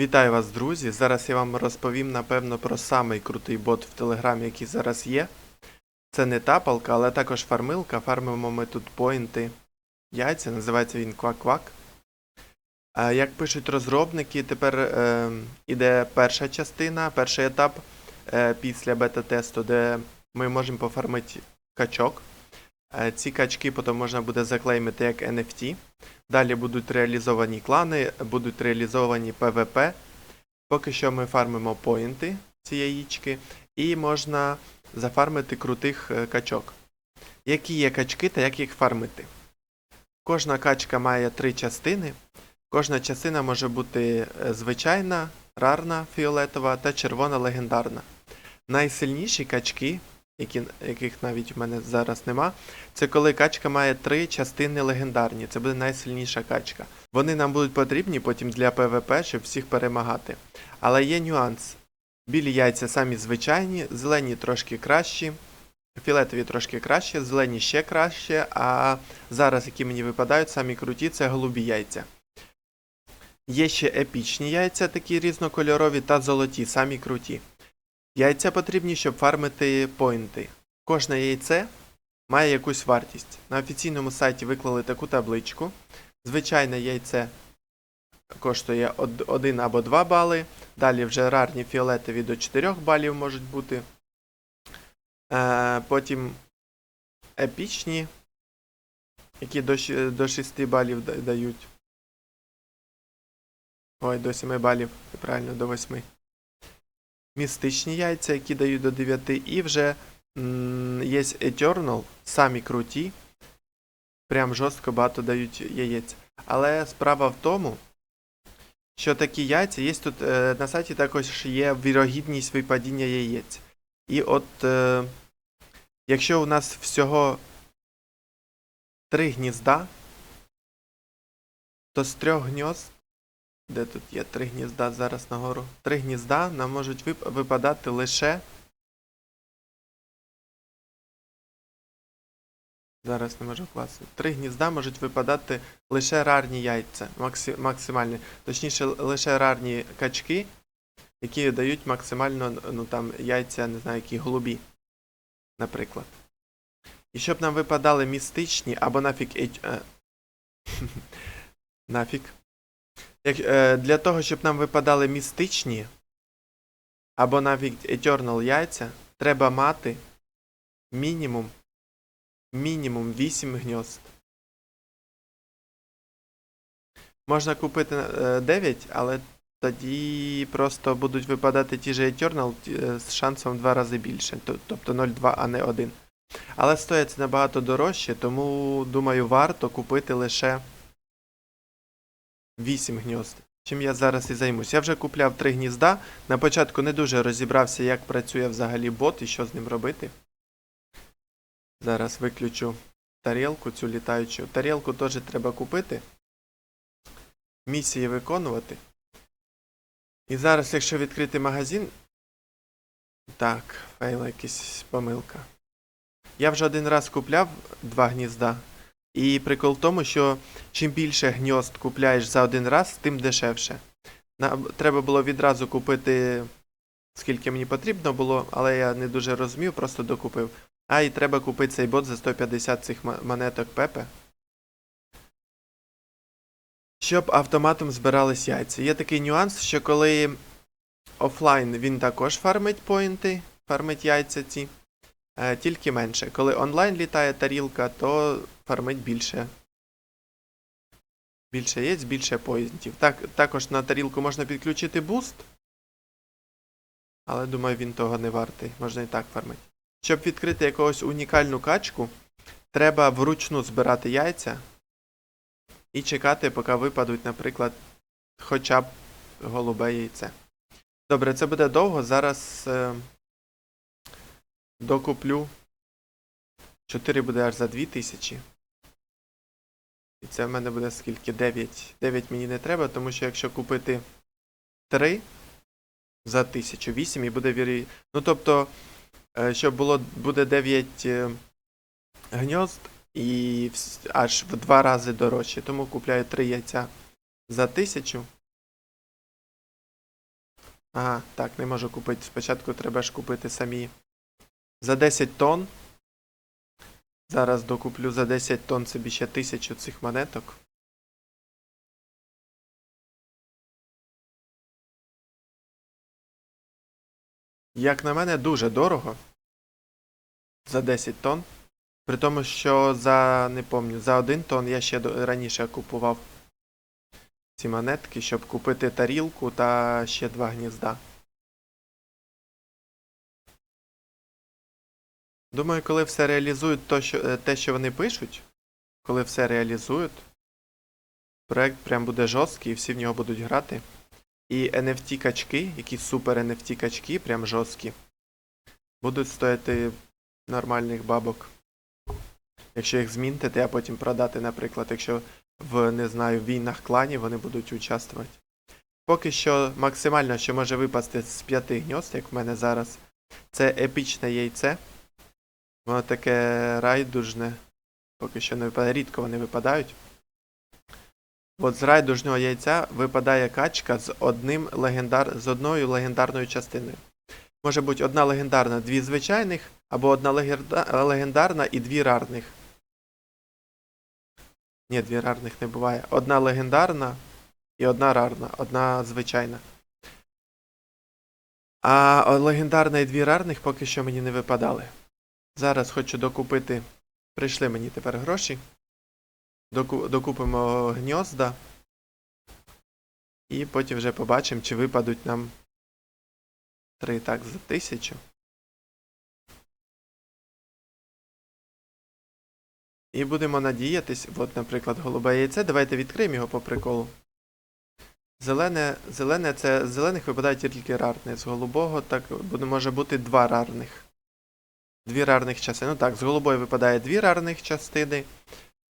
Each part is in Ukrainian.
Вітаю вас, друзі! Зараз я вам розповім, напевно, про самий крутий бот в Телеграмі, який зараз є. Це не тапалка, але також фармилка. Фармимо ми тут поінти яйця, називається він Квак-Квак. Як пишуть розробники, тепер е, іде перша частина, перший етап е, після бета-тесту, де ми можемо пофармити качок. Е, ці качки потім можна буде заклеймити як NFT. Далі будуть реалізовані клани, будуть реалізовані PvP. Поки що ми фармимо поінти, ці яєчки, і можна зафармити крутих е, качок. Які є качки та як їх фармити? Кожна качка має три частини. Кожна частина може бути е, звичайна, рарна, фіолетова та червона легендарна. Найсильніші качки, які, яких навіть у мене зараз нема, це коли качка має три частини легендарні. Це буде найсильніша качка. Вони нам будуть потрібні потім для ПВП, щоб всіх перемагати. Але є нюанс. Білі яйця самі звичайні, зелені трошки кращі, фіолетові трошки краще, зелені ще краще, а зараз, які мені випадають, самі круті, це голубі яйця. Є ще епічні яйця, такі різнокольорові, та золоті, самі круті. Яйця потрібні, щоб фармити поінти. Кожне яйце має якусь вартість. На офіційному сайті виклали таку табличку. Звичайне яйце коштує 1 або 2 бали. Далі вже рарні фіолетові до 4 балів можуть бути. Е, потім епічні, які до, 6 балів дають. Ой, до 7 балів, правильно, до 8. Містичні яйця, які дають до 9, і вже є Eternal, самі круті. Прям жорстко багато дають яєць. Але справа в тому, що такі яйця є тут е, на сайті також є вірогідність випадіння яєць. І от е, якщо у нас всього три гнізда, то з трьох гнізд де тут є три гнізда зараз нагору? Три гнізда нам можуть вип- випадати лише. Зараз не можу класти. Три гнізда можуть випадати лише рарні яйця, максі... максимальні. Точніше, лише рарні качки, які дають максимально ну, там, яйця, не знаю, які голубі, наприклад. І щоб нам випадали містичні або нафіг. ей- е, нафіг. Як, е, для того, щоб нам випадали містичні або навіть Eternal яйця, треба мати мінімум, мінімум 8 гнізд. Можна купити е, 9, але тоді просто будуть випадати ті ж Eternal е, з шансом в 2 рази більше, тобто 0,2, а не 1. Але стоять набагато дорожче, тому думаю, варто купити лише 8 гнізд. Чим я зараз і займусь. Я вже купляв 3 гнізда. На початку не дуже розібрався, як працює взагалі бот і що з ним робити. Зараз виключу тарілку, цю літаючу. Тарілку теж треба купити. Місії виконувати. І зараз, якщо відкрити магазин. Так, фейла якась помилка. Я вже один раз купляв два гнізда. І прикол в тому, що чим більше гньозд купляєш за один раз, тим дешевше. Треба було відразу купити, скільки мені потрібно було, але я не дуже розумів, просто докупив. А, і треба купити цей бот за 150 цих монеток Пепе. Щоб автоматом збирались яйця. Є такий нюанс, що коли офлайн він також фармить поінти, фармить яйця ці, тільки менше. Коли онлайн літає тарілка, то фармить більше. Більше яєць, більше поїздів. Так, також на тарілку можна підключити буст. Але думаю, він того не вартий. Можна і так фармити. Щоб відкрити якогось унікальну качку, треба вручну збирати яйця і чекати, поки випадуть, наприклад, хоча б голубе яйце. Добре, це буде довго. Зараз е, докуплю. 4 буде аж за 2000. І це в мене буде скільки? 9. 9 мені не треба, тому що якщо купити 3 за 1000, 8 і буде вірі. Ну тобто, е, щоб було буде 9 е, гньозд і аж в 2 рази дорожче. Тому купляю 3 яйця за 1000. Ага, так, не можу купити. Спочатку треба ж купити самі. За 10 тонн. Зараз докуплю за 10 тонн собі ще тисячу цих монеток. Як на мене, дуже дорого. За 10 тонн. При тому, що за, не помню, за 1 тонн я ще раніше купував ці монетки, щоб купити тарілку та ще два гнізда. Думаю, коли все реалізують то, що, е, те, що вони пишуть, коли все реалізують, проект прям буде жорсткий і всі в нього будуть грати. І NFT качки, які супер NFT качки, прям жорсткі, будуть стояти нормальних бабок. Якщо їх змінтити, а потім продати, наприклад, якщо в, не знаю, війнах кланів вони будуть участвувати. Поки що максимально, що може випасти з п'яти гньозд, як в мене зараз, це епічне яйце. Воно таке райдужне. Поки що не випадає, рідко вони випадають. От з райдужного яйця випадає качка з одним легендар... з одною легендарною частиною. Може бути одна легендарна, дві звичайних, або одна легендарна і дві рарних. Ні, дві рарних не буває. Одна легендарна і одна рарна, одна звичайна. А легендарна і дві рарних поки що мені не випадали. Зараз хочу докупити. Прийшли мені тепер гроші. Доку... Докупимо гньозда. І потім вже побачимо, чи випадуть нам три так за тисячу. І будемо надіятись, от, наприклад, голубе яйце. Давайте відкриємо його по приколу. Зелене, зелене це з зелених випадає тільки рарне. З голубого так може бути два рарних. Дві рарних частини. Ну так, з голубої випадає дві рарних частини,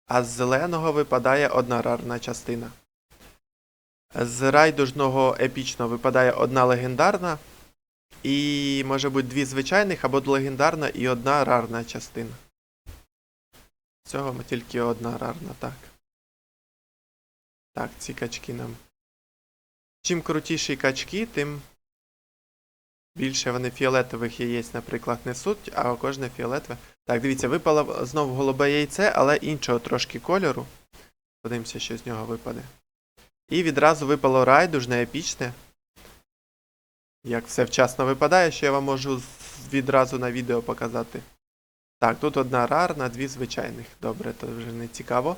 а з зеленого випадає одна рарна частина. З райдужного епічного випадає одна легендарна. І може бути дві звичайних або легендарна і одна рарна частина. Цього ми тільки одна рарна, так. Так, ці качки нам. Чим крутіші качки, тим більше вони фіолетових яєць, наприклад, несуть, а кожне фіолетове. Так, дивіться, випало знову голубе яйце, але іншого трошки кольору. Подивимося, що з нього випаде. І відразу випало райдужне, епічне. Як все вчасно випадає, що я вам можу відразу на відео показати. Так, тут одна рарна, дві звичайних. Добре, то вже не цікаво.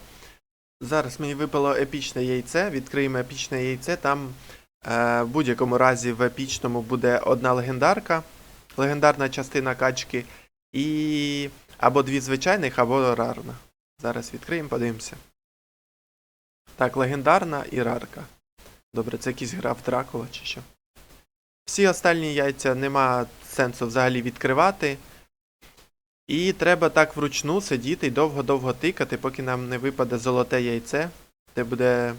Зараз мені випало епічне яйце. Відкриємо епічне яйце. Там в будь-якому разі в епічному буде одна легендарка, легендарна частина качки, і або дві звичайних, або рарна. Зараз відкриємо, подивимося. Так, легендарна і рарка. Добре, це якийсь гра в Дракула чи що. Всі останні яйця нема сенсу взагалі відкривати. І треба так вручну сидіти і довго-довго тикати, поки нам не випаде золоте яйце, де буде е,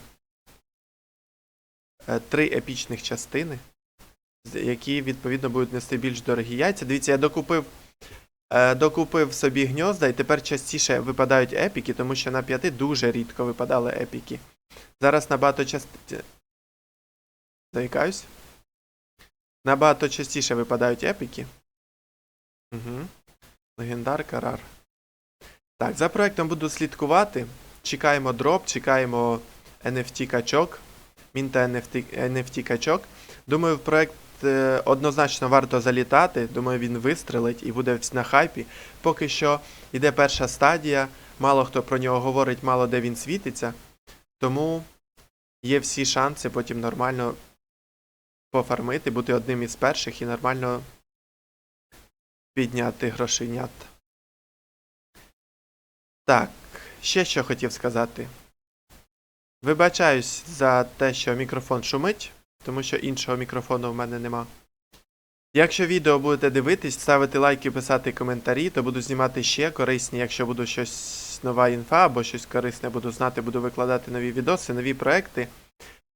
три епічних частини, які, відповідно, будуть нести більш дорогі яйця. Дивіться, я докупив, е, докупив собі гньозда, і тепер частіше випадають епіки, тому що на п'яти дуже рідко випадали епіки. Зараз набагато частіше. Заїкаюсь? Набагато частіше випадають епіки. Угу. Легендарка рар. Так, за проектом буду слідкувати. Чекаємо дроп, чекаємо NFT качок. Мінта NFT, качок. Думаю, в проект е, однозначно варто залітати. Думаю, він вистрелить і буде на хайпі. Поки що йде перша стадія. Мало хто про нього говорить, мало де він світиться. Тому є всі шанси потім нормально пофармити, бути одним із перших і нормально підняти грошенят. Так, ще що хотів сказати. Вибачаюсь за те, що мікрофон шумить, тому що іншого мікрофону в мене нема. Якщо відео будете дивитись, ставити лайки, писати коментарі, то буду знімати ще корисні, якщо буду щось нова інфа або щось корисне буду знати, буду викладати нові відоси, нові проекти.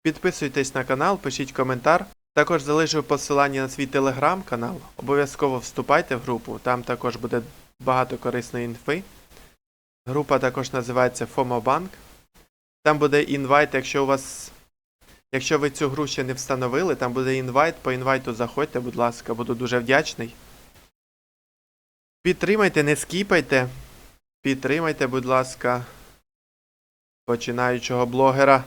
Підписуйтесь на канал, пишіть коментар. Також залишу посилання на свій телеграм-канал. Обов'язково вступайте в групу, там також буде багато корисної інфи. Група також називається FOMO Bank. Там буде інвайт, якщо у вас Якщо ви цю гру ще не встановили, там буде інвайт, по інвайту заходьте, будь ласка, буду дуже вдячний. Підтримайте, не скіпайте. Підтримайте, будь ласка, починаючого блогера.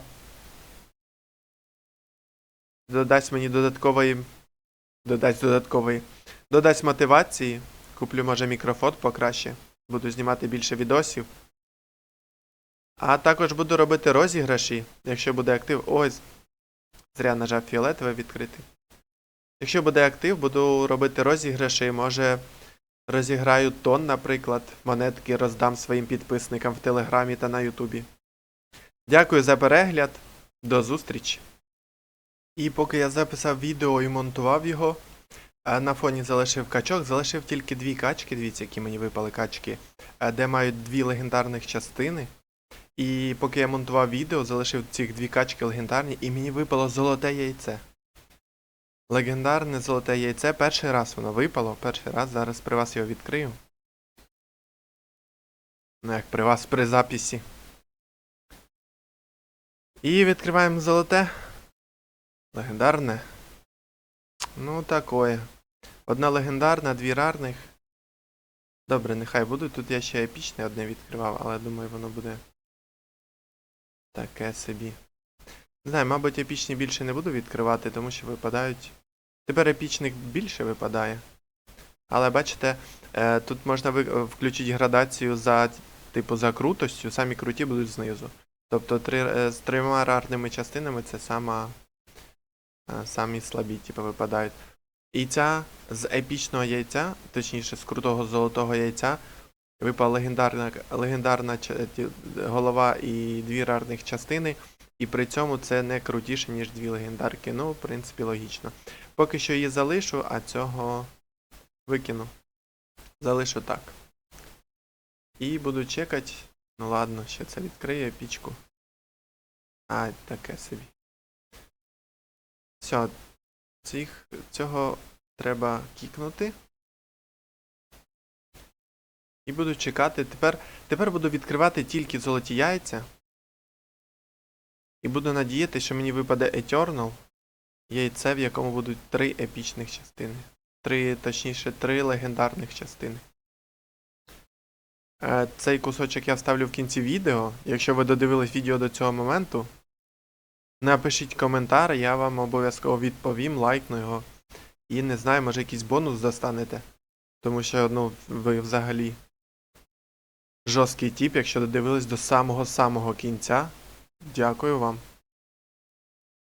Додасть мені додаткової. Додасть додаткової. Додасть мотивації. Куплю, може, мікрофон покраще. Буду знімати більше відосів. А також буду робити розіграші, якщо буде актив. Ось. Зря нажав фіолетове відкрити. Якщо буде актив, буду робити розіграші, може розіграю тон, наприклад, монетки роздам своїм підписникам в Телеграмі та на Ютубі. Дякую за перегляд. До зустрічі. І поки я записав відео і монтував його, е, на фоні залишив качок, залишив тільки дві качки, дивіться, які мені випали качки, е, де мають дві легендарних частини. І поки я монтував відео, залишив ці дві качки легендарні, і мені випало золоте яйце. Легендарне золоте яйце, перший раз воно випало, перший раз, зараз при вас його відкрию. Ну, як при вас при записі. І відкриваємо золоте. Легендарне. Ну, такое. Одна легендарна, дві рарних. Добре, нехай будуть. Тут я ще епічне одне відкривав, але думаю, воно буде. Таке собі. Не знаю, мабуть, епічні більше не буду відкривати, тому що випадають. Тепер епічник більше випадає. Але бачите, е, тут можна е, включити градацію за, типу, за крутостю, самі круті будуть знизу. Тобто три, е, з трьома рарними частинами це сама, самі слабі, типу, випадають. І ця з епічного яйця, точніше з крутого золотого яйця, випала легендарна, легендарна голова і дві рарних частини. І при цьому це не крутіше, ніж дві легендарки. Ну, в принципі, логічно. Поки що її залишу, а цього викину. Залишу так. І буду чекати. Ну ладно, ще це відкриє пічку. А, таке собі. Все, цих, цього треба кікнути. І буду чекати. Тепер, тепер буду відкривати тільки золоті яйця. І буду надіяти, що мені випаде Eternal. Яйце, в якому будуть три епічних частини. Три, точніше, три легендарних частини. Е, Цей кусочок я вставлю в кінці відео. Якщо ви додивились відео до цього моменту, напишіть коментар, я вам обов'язково відповім, лайкну його. І не знаю, може якийсь бонус достанете. Тому що, ну, ви взагалі жорсткий тип, якщо додивились до самого-самого кінця. Дякую вам.